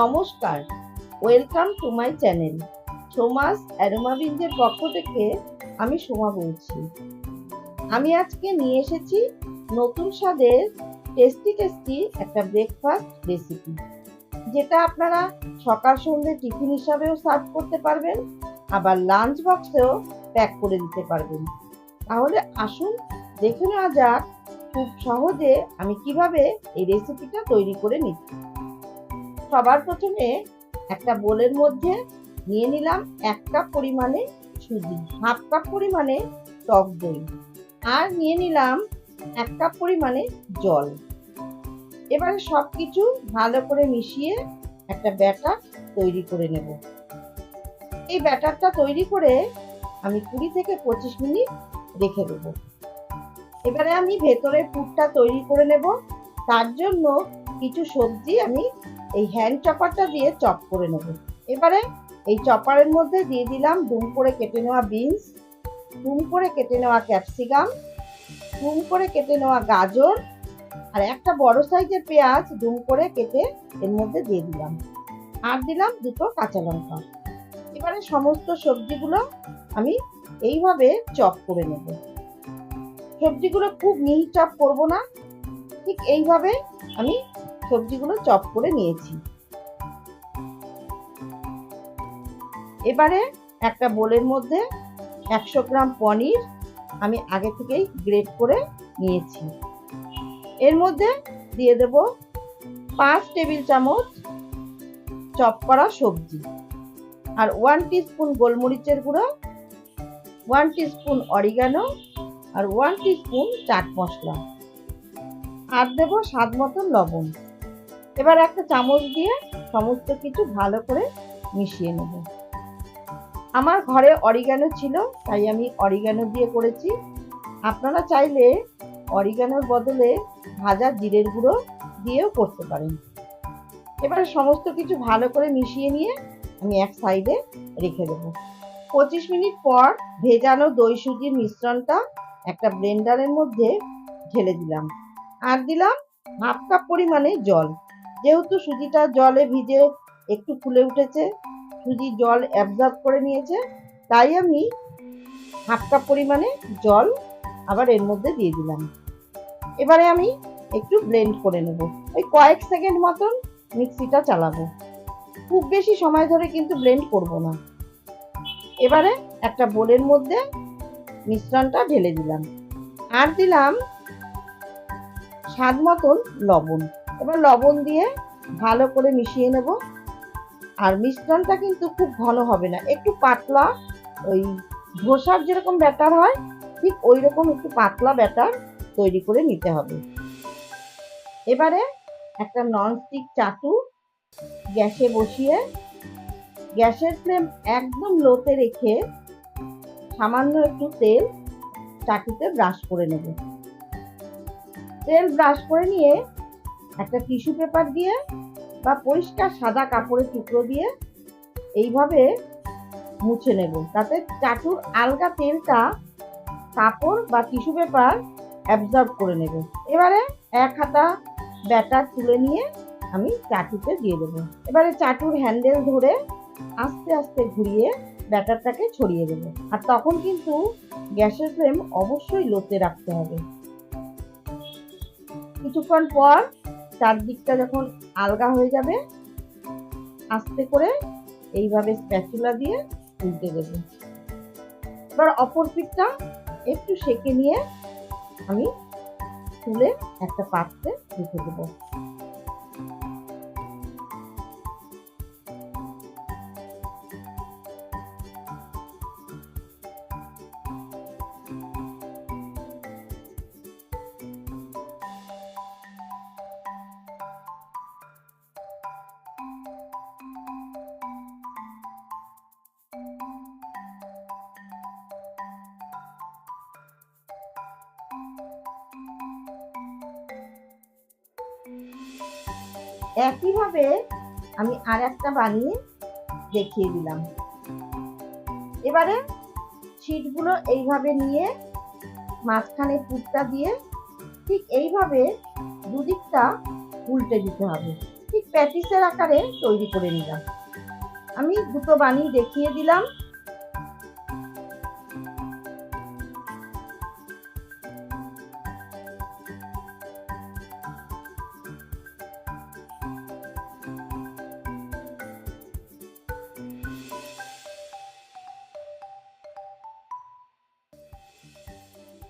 নমস্কার। Welcome to my channel Soma's অ্যারোমাবিন্দের পক্ষ থেকে আমি সোমা বলছি। আমি আজকে নিয়ে এসেছি নতুন স্বাদের টেস্টি টেস্টি একটা ব্রেকফাস্ট রেসিপি যেটা আপনারা সকাল সন্ধ্যে টিফিন হিসাবেও সার্ভ করতে পারবেন, আবার লাঞ্চ বক্সেও প্যাক করে দিতে পারবেন। তাহলে আসুন, দেখে নেওয়া যাক খুব সহজে আমি কীভাবে এই রেসিপিটা তৈরি করে নিচ্ছি। সবার প্রথমে একটা বোলের মধ্যে নিয়ে নিলাম এক কাপ পরিমাণে সুজি, হাফ কাপ পরিমাণে টক দই আর নিয়ে নিলাম এক কাপ পরিমাণে জল। এবারে সব কিছু ভালো করে মিশিয়ে একটা ব্যাটার তৈরি করে নেব। এই ব্যাটারটা তৈরি করে আমি কুড়ি থেকে পঁচিশ মিনিট রেখে দেবো। এবারে আমি ভেতরের পুরটা তৈরি করে নেব। তার জন্য কিছু সবজি আমি এই হ্যান্ড চপারটা দিয়ে চপ করে নেব। এবারে এই চপারের মধ্যে দিয়ে দিলাম ডুম করে কেটে নেওয়া বিনস ডুম করে কেটে নেওয়া ক্যাপসিকাম ডুম করে কেটে নেওয়া গাজর, আর একটা বড় সাইজের পেঁয়াজ ডুম করে কেটে এর মধ্যে দিয়ে দিলাম। আর দিলাম দুটো কাঁচা লঙ্কা। এবারে সমস্ত সবজিগুলো আমি এইভাবে চপ করে নেব। সবজিগুলো খুব মিহি চপ করব না। ঠিক এইভাবে আমি সবজিগুলো চপ করে নিয়েছি। এবারে একটা বোলের মধ্যে একশো গ্রাম পনির আমি আগে থেকেই গ্রেট করে নিয়েছি। এর মধ্যে দিয়ে দেব পাঁচ টেবিল চামচ চপ করা সবজি আর ওয়ান স্পুন গোলমরিচের গুঁড়ো ওয়ান স্পুন অরিগানো আর ওয়ান স্পুন চাট মশলা। আর দেবো স্বাদ মতন লবণ। এবার একটা চামচ দিয়ে সমস্ত কিছু ভালো করে মিশিয়ে নেব। আমার ঘরে অরিগানো ছিল, তাই আমি অরিগানো দিয়ে করেছি। আপনারা চাইলে অরিগানোর বদলে ভাজা জিরের গুঁড়ো দিয়েও করতে পারেন। এবারে সমস্ত কিছু ভালো করে মিশিয়ে নিয়ে আমি এক সাইডে রেখে দেবো। পঁচিশ মিনিট পর ভেজানো দই সুজির মিশ্রণটা একটা ব্লেন্ডারের মধ্যে ঢেলে দিলাম। আর দিলাম হাফ কাপ পরিমাণে জল। যেহেতু সুজিটা জলে ভিজে একটু ফুলে উঠেছে, সুজি জল অ্যাবজর্ব করে নিয়েছে, তাই আমি হাফ কাপ পরিমাণে জল আবার এর মধ্যে দিয়ে দিলাম। এবারে আমি একটু ব্লেন্ড করে নেব। ওই কয়েক সেকেন্ড মতন মিক্সিটা চালাবো। খুব বেশি সময় ধরে কিন্তু ব্লেন্ড করব না। এবারে একটা বোলের মধ্যে মিশ্রণটা ঢেলে দিলাম। আর দিলাম স্বাদ মতন লবণ। এবার লবণ দিয়ে ভালো করে মিশিয়ে নেব। আর মিশ্রণটা কিন্তু খুব ঘন হবে না, একটু পাতলা ওই ধোসার যেরকম ব্যাটার হয়, ঠিক ওই রকম একটু পাতলা ব্যাটার তৈরি করে নিতে হবে। এবারে একটা ননস্টিক চাটু গ্যাসে বসিয়ে, গ্যাসের ফ্লেম একদম লোতে রেখে সামান্য একটু তেল চাটুতে ব্রাশ করে নেব। তেল ব্রাশ করে নিয়ে একটা টিস্যু পেপার দিয়ে বা পরিষ্কার সাদা কাপড়ের টুকরো দিয়ে এইভাবে মুছে নেব। তাতে চাটুর আলগা তেলটা কাপড় বা টিস্যু পেপার অ্যাবজর্ব করে নেব। এবারে এক হাতা ব্যাটার তুলে নিয়ে আমি চাটুতে দিয়ে দেবো। এবারে চাটুর হ্যান্ডেল ধরে আস্তে আস্তে ঘুরিয়ে ব্যাটারটাকে ছড়িয়ে দেবো। আর তখন কিন্তু গ্যাসের ফ্লেম অবশ্যই লোতে রাখতে হবে। কিছুক্ষণ পর চারদিকটা যখন আলগা হয়ে যাবে, আস্তে করে এইভাবে স্প্যাচুলা দিয়ে উল্টে দেবে। এবার অপর পিঠটা একটু সেকে নিয়ে আমি তুলে একটা পাত্রে রেখে দেবো। একইভাবে আমি আর একটা বানিয়ে দেখিয়ে দিলাম। এবারে ছিটগুলো এইভাবে নিয়ে মাঝখানে পুরটা দিয়ে ঠিক এইভাবে দুদিকটা উল্টে দিতে হবে। ঠিক প্যাটিসের আকারে তৈরি করে নিলাম। আমি দুটো বানিয়ে দেখিয়ে দিলাম।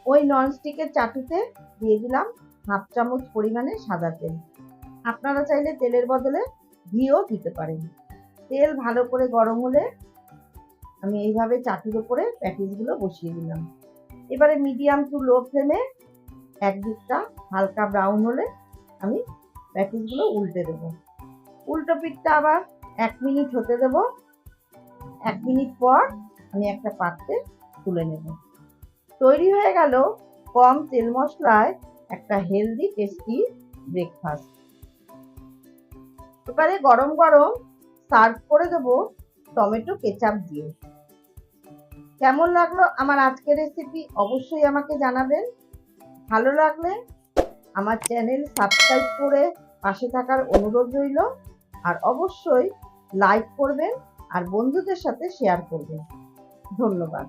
ওই ননস্টিকের চাটুতে দিয়ে দিলাম হাফ চামচ পরিমাণে সাদা তেল। আপনারা চাইলে তেলের বদলে ঘিও দিতে পারেন। তেল ভালো করে গরম হলে আমি এইভাবে চাটুর উপরে প্যাটিসগুলো বসিয়ে দিলাম। এবারে মিডিয়াম টু লো ফ্লেমে এক দিকটা হালকা ব্রাউন হলে আমি প্যাটিসগুলো উল্টে দেবো। উল্টো পিঠটা আবার এক মিনিট হতে দেবো। এক মিনিট পর আমি একটা পাত্রে তুলে নেব। তৈরি হয়ে গেল কম তেল মশলায় একটা হেলদি টেস্টি ব্রেকফাস্ট এবারে গরম গরম সার্ভ করে দেব টমেটো কেচাপ দিয়ে। কেমন লাগল আমার আজকের রেসিপি অবশ্যই আমাকে জানাবেন। ভালো লাগলে আমার চ্যানেল সাবস্ক্রাইব করে পাশে থাকার অনুরোধ রইল। আর অবশ্যই লাইক করবেন আর বন্ধুদের সাথে শেয়ার করবেন। ধন্যবাদ।